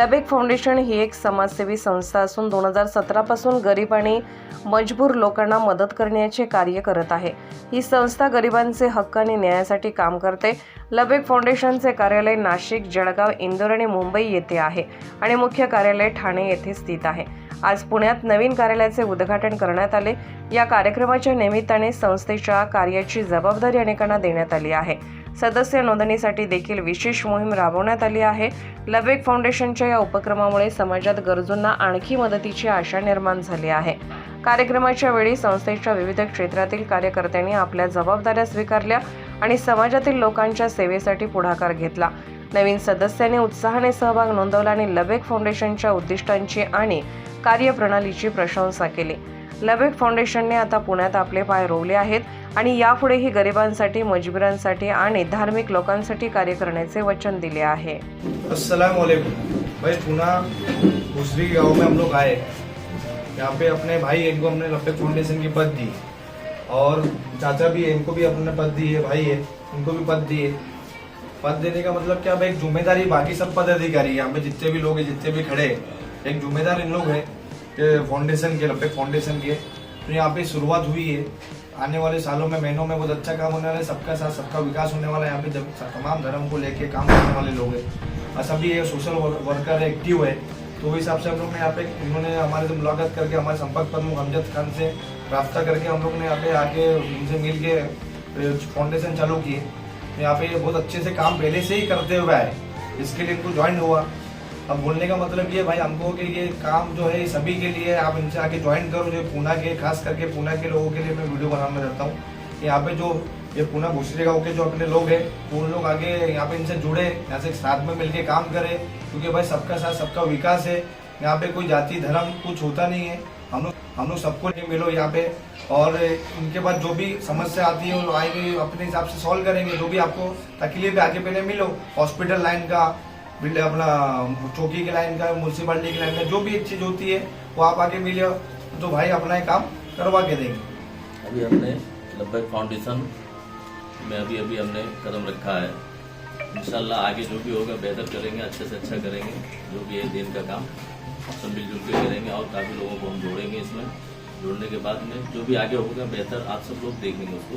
लबेक foundation ही एक समाजसेवी संस्था असून दोन हजार सतरापासून गरीब आणि मजबूर लोकांना मदत करण्याचे कार्य करत आहे. ही संस्था गरिबांचे हक्क आणि न्यायासाठी काम करते. लबेक फाउंडेशनचे कार्यालय नाशिक जळगाव इंदोर आणि मुंबई येथे आहे आणि मुख्य कार्यालय ठाणे येथे स्थित आहे. आज पुण्यात नवीन कार्यालयाचे उद्घाटन करण्यात आले. या कार्यक्रमाच्या निमित्ताने संस्थेच्या कार्याची जबाबदारी अनेकांना देण्यात आली आहे. सदस्य नोंदणीसाठी देखील विशेष मोहीम राबवण्यात आली आहे. लबेक फाउंडेशनच्या या उपक्रमामुळे समाजात गरजूंना आणखी मदतीची आशा निर्माण झाली आहे. कार्यक्रमाच्या वेळी संस्थेच्या विविध क्षेत्रातील कार्यकर्त्यांनी आपल्या जबाबदाऱ्या स्वीकारल्या आणि समाजातील लोकांच्या सेवेसाठी पुढाकार घेतला. नवीन सदस्यांनी उत्साहाने सहभाग नोंदवला आणि लबेक फाउंडेशनच्या उद्दिष्टांची आणि कार्यप्रणालीची प्रशंसा केली. लबेक फाउंडेशनने आता पुण्यात आपले पाय रोवले आहेत आणि यापुढेही गरिबांसाठी मजबुरांसाठी आणि धार्मिक लोकांसाठी कार्य करण्याचे वचन दिले आहे. भाई पुना भूसरी गाँव में हम लोग आए यहाँ पे अपने भाई इनको हमने लपेक फाउंडेशन की पद दी और चाचा भी है इनको भी अपने पद दी है भाई है इनको भी पद दिए। पद देने का मतलब क्या? भाई एक जिम्मेदारी बाकी सब पदाधिकारी यहाँ पे जितने भी लोग हैं जितने भी खड़े हैं एक जिम्मेदार इन लोग हैं। फाउंडेशन के लपेक फाउंडेशन के तो यहाँ पे शुरुआत हुई है। आने वाले सालों में, महीनों में बहुत अच्छा काम होने वाला है। सबका साथ, सबका विकास होने वाला है। यहाँ पे जब तमाम धर्म को लेके काम करने वाले लोग हैं। और सभी सोशल वर्कर एक्टिव है तो हिसाब से हम लोग ने यहाँ पे उन्होंने हमारे से मुलाकात करके, हमारे संपर्क प्रमुख अमजद खान से रब्ता करके हम लोग ने यहाँ पे आके उनसे मिल के फाउंडेशन चालू किए। यहाँ पे बहुत अच्छे से काम पहले से ही करते हुए आए। इसके लिए इनको ज्वाइन हुआ। अब बोलने का मतलब ये भाई, हमको कि ये काम जो है सभी के लिए आप इनसे आके ज्वाइन करो जो पूना के, खास करके पूना के लोगों के लिए मैं वीडियो बनाना चाहता हूँ। यहाँ पे जो, ये पूना भूसरी गाँव के जो अपने लोग हैं, वो लोग आगे यहाँ पे इनसे जुड़े, यहाँ से साथ में मिलके काम करें, क्योंकि भाई, सबका साथ, सबका विकास है। यहाँ पे कोई जाति, धर्म कुछ होता नहीं है। हम लोग हम लोग सबको मिलो यहाँ पे। और इनके बाद जो भी समस्या आती है, वो आएँगे, अपने हिसाब से सॉल्व करेंगे, जो भी आपको तकलीफ़ आगे पहले मिलो हॉस्पिटल लाइन का अपना चौकी की लाइन का म्यूनसिपालिटी की लाइन का, जो भी एक चीज़ होती है, वो आप आगे मिले तो भाई अपना ये काम करवा के देंगे। अभी हमने लब्बैक फाउंडेशन में अभी अभी हमने कदम रखा है। इंशाल्लाह आगे जो भी होगा, बेहतर करेंगे, अच्छे से अच्छा करेंगे, जो भी है दिन का काम, सब मिलजुल के करेंगे और काफ़ी लोगों को हम जोड़ेंगे इसमें। जोड़ने के बाद में जो भी आगे होगा, बेहतर आप सब लोग देखेंगे उसको।